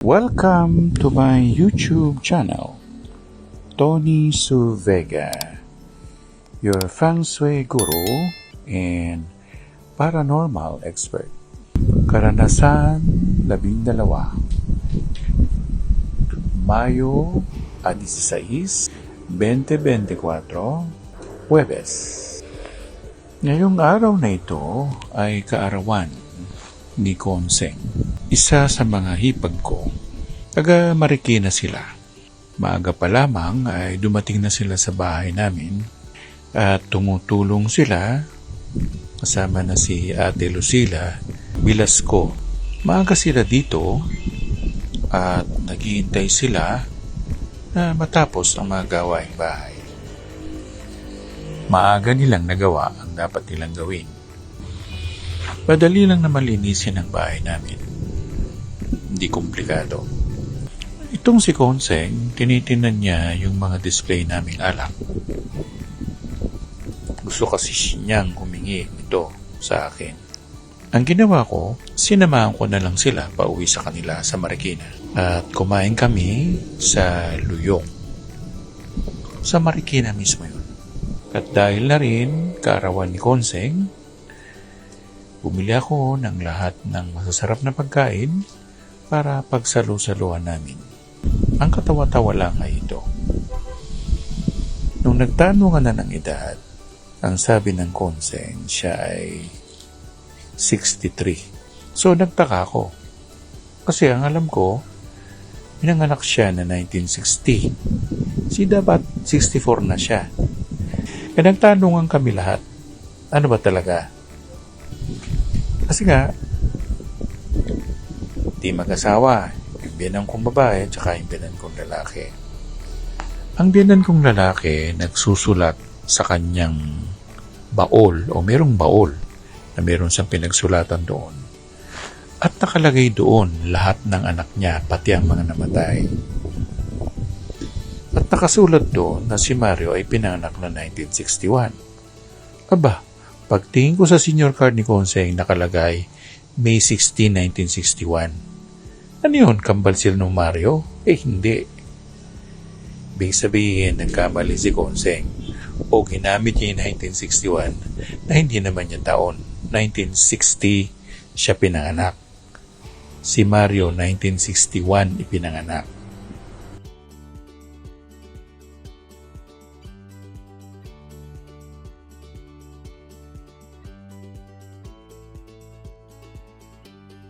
Welcome to my YouTube channel, Tony Suvega, your feng shui guru and paranormal expert. Karanasan, labing dalawa. Mayo a 16, 2024, Huwebes. Ngayong araw na ito ay kaarawan ni Konseng. Isa sa mga hipag ko, taga Marikina sila. Maaga pa lamang ay dumating na sila sa bahay namin at tumutulong sila kasama na si Ate Lucila Bilasco. Maaga sila dito at naghihintay sila na matapos ang mga gawaing bahay. Maaga nilang nagawa ang dapat nilang gawin. Madali lang na malinisin ang bahay namin. Hindi komplikado. Itong si Konseng, tinitinan niya yung mga display naming alak. Gusto kasi niyang humingi ito sa akin. Ang ginawa ko, sinamahan ko na lang sila pauwi sa kanila sa Marikina. At kumain kami sa Luyong. Sa Marikina mismo yun. At dahil na rin kaarawan ni Konseng, bumili ako ng lahat ng masasarap na pagkain para pagsalo-saluhan namin. Ang katawa-tawa lang ay ito. Nung nagtanungan na ng edad, ang sabi ng Konseng siya ay 63. So nagtaka ako. Kasi ang alam ko, pinanganak siya na 1960. Si dapat 64 na siya. Kaya nagtanungan kami lahat, ano ba talaga? Kasi nga, di mag-asawa. Yung biyanan kong babae, tsaka yung biyanan kong lalaki. Ang biyanan kong lalaki nagsusulat sa kanyang baol o merong baol na meron siyang pinagsulatan doon. At nakalagay doon lahat ng anak niya, pati ang mga namatay. At nakasulat doon na si Mario ay pinanganak na 1961. Aba, pagtingin ko sa senior card ni Konseng nakalagay May 16, 1961. Ano yun, kambal sila ng Mario? Eh, hindi. Ibig sabihin, nagkamali si Konseng o ginamit niya yung 1961 na hindi naman niya taon. 1960 siya pinanganak. Si Mario, 1961 ipinanganak.